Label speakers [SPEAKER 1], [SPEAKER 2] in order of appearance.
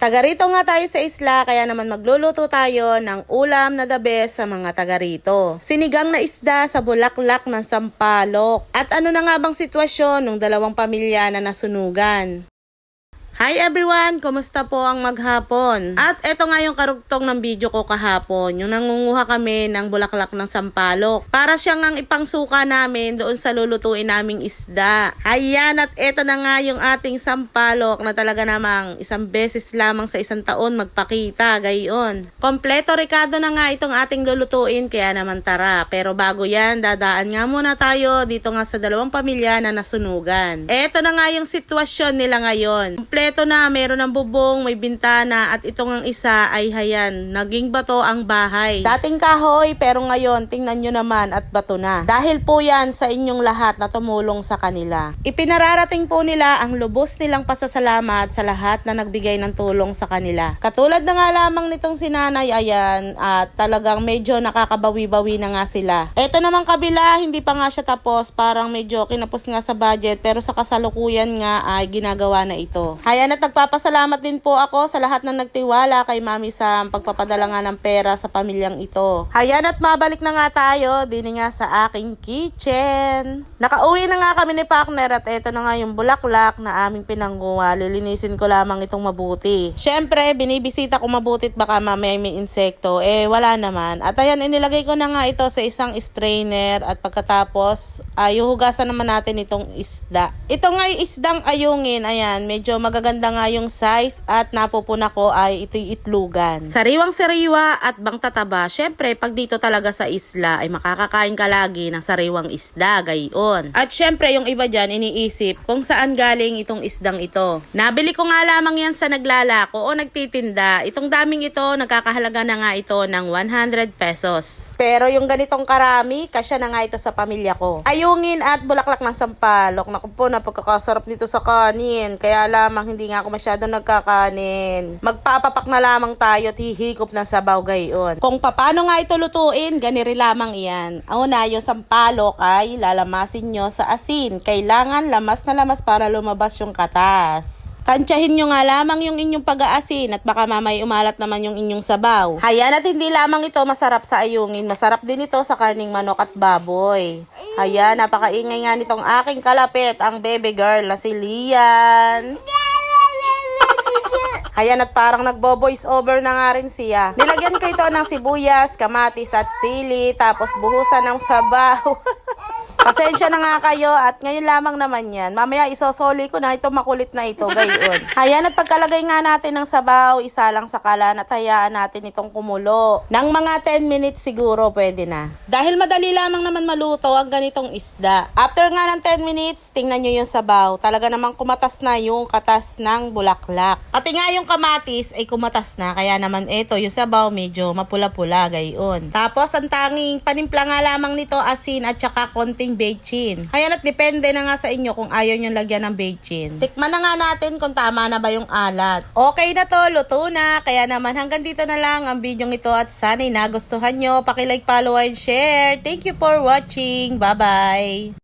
[SPEAKER 1] Taga rito nga tayo sa isla, kaya naman magluluto tayo ng ulam na the best sa mga taga rito. Sinigang na isda sa bulaklak ng sampalok. At ano na nga bang sitwasyon ng dalawang pamilya na nasunugan? Hi everyone! Kumusta po ang maghapon? At eto nga yung karugtong ng video ko kahapon, yung nangunguha kami ng bulaklak ng sampalok. Para siyang ang ipangsuka namin doon sa lulutuin naming isda. Ayan at eto na nga yung ating sampalok na talaga namang isang beses lamang sa isang taon magpakita, gayon. Kompleto rekado na nga itong ating lulutuin, kaya naman tara. Pero bago yan, dadaan nga muna tayo dito nga sa dalawang pamilya na nasunugan. Eto na nga yung sitwasyon nila ngayon. Kompleto na, meron ng bubong, may bintana, at itong ang isa ay hayan, naging bato ang bahay. Dating kahoy, pero ngayon, tingnan nyo naman at bato na. Dahil po yan sa inyong lahat na tumulong sa kanila. Ipinararating po nila ang lubos nilang pasasalamat sa lahat na nagbigay ng tulong sa kanila. Katulad na nga lamang nitong sinanay, ayan, at talagang medyo nakakabawi-bawi na nga sila. Ito naman kabila, hindi pa nga siya tapos, parang medyo kinapos nga sa budget, pero sa kasalukuyan nga ay ginagawa na ito. Ayan at nagpapasalamat din po ako sa lahat ng nagtiwala kay Mami sa pagpapadala nga ng pera sa pamilyang ito. Ayan at mabalik na nga tayo din nga sa aking kitchen. Nakauwi na nga kami ni partner at eto na nga yung bulaklak na aming pinangguwa. Lilinisin ko lamang itong mabuti. Syempre, binibisita ko mabuti at baka mamaya may insekto. Eh, wala naman. At ayan, inilagay ko na nga ito sa isang strainer at pagkatapos, ay hugasan naman natin itong isda. Ito nga yung isdang ayungin. Ayan, medyo magaganda nga yung size at napupuna ko ay ito'y itlugan. Sariwang sariwa at bang tataba. Syempre, pag dito talaga sa isla ay makakakain ka lagi ng sariwang isda, gayon. At syempre, yung iba dyan iniisip kung saan galing itong isdang ito. Nabili ko nga lamang yan sa naglalako o nagtitinda. Itong daming ito, nagkakahalaga na nga ito ng 100 pesos. Pero yung ganitong karami, kasya na nga ito sa pamilya ko. Ayungin at bulaklak ng sampalok. Naku po, napagkakasarap nito sa kanin. Kaya lamang hindi nga ako masyadong nagkakanin. Magpapapak na lamang tayo at hihigop ng sabaw gayon. Kung paano nga ito lutuin, ganiri lamang iyan. Una, yung sampalok ay lalamasin nyo sa asin. Kailangan lamas na lamas para lumabas yung katas. Tansyahin nyo nga lamang yung inyong pag-aasin at baka mamay umalat naman yung inyong sabaw. Hayan at hindi lamang ito masarap sa ayungin. Masarap din ito sa karning manok at baboy. Hayan, napakaingay nga nitong aking kalapit, ang baby girl na si Lian. Ayan at parang nagbo-voice over na nga rin siya. Nilagyan ko ito ng sibuyas, kamatis at sili, tapos buhusan ng sabaw. Pasensya na nga kayo at ngayon lamang naman yan. Mamaya isosoli ko na ito makulit na ito, gayon. Ayan at pagkalagay nga natin ng sabaw, isa lang sa kalan at hayaan natin itong kumulo. Nang mga 10 minutes siguro pwede na. Dahil madali lamang naman maluto ang ganitong isda. After nga ng 10 minutes, tingnan nyo yung sabaw. Talaga namang kumatas na yung katas ng bulaklak. Pati nga yung kamatis ay kumatas na. Kaya naman ito, yung sabaw medyo mapula-pula, gayon. Tapos ang tanging panimpla nga lamang nito asin at saka konting bechin. Kaya na't depende na nga sa inyo kung ayaw nyo lagyan ng bechin. Tikman na nga natin kung tama na ba yung alat. Okay na to, luto na. Kaya naman hanggang dito na lang ang video ito at sana'y nagustuhan nyo. Pakilike, follow, and share. Thank you for watching. Bye-bye.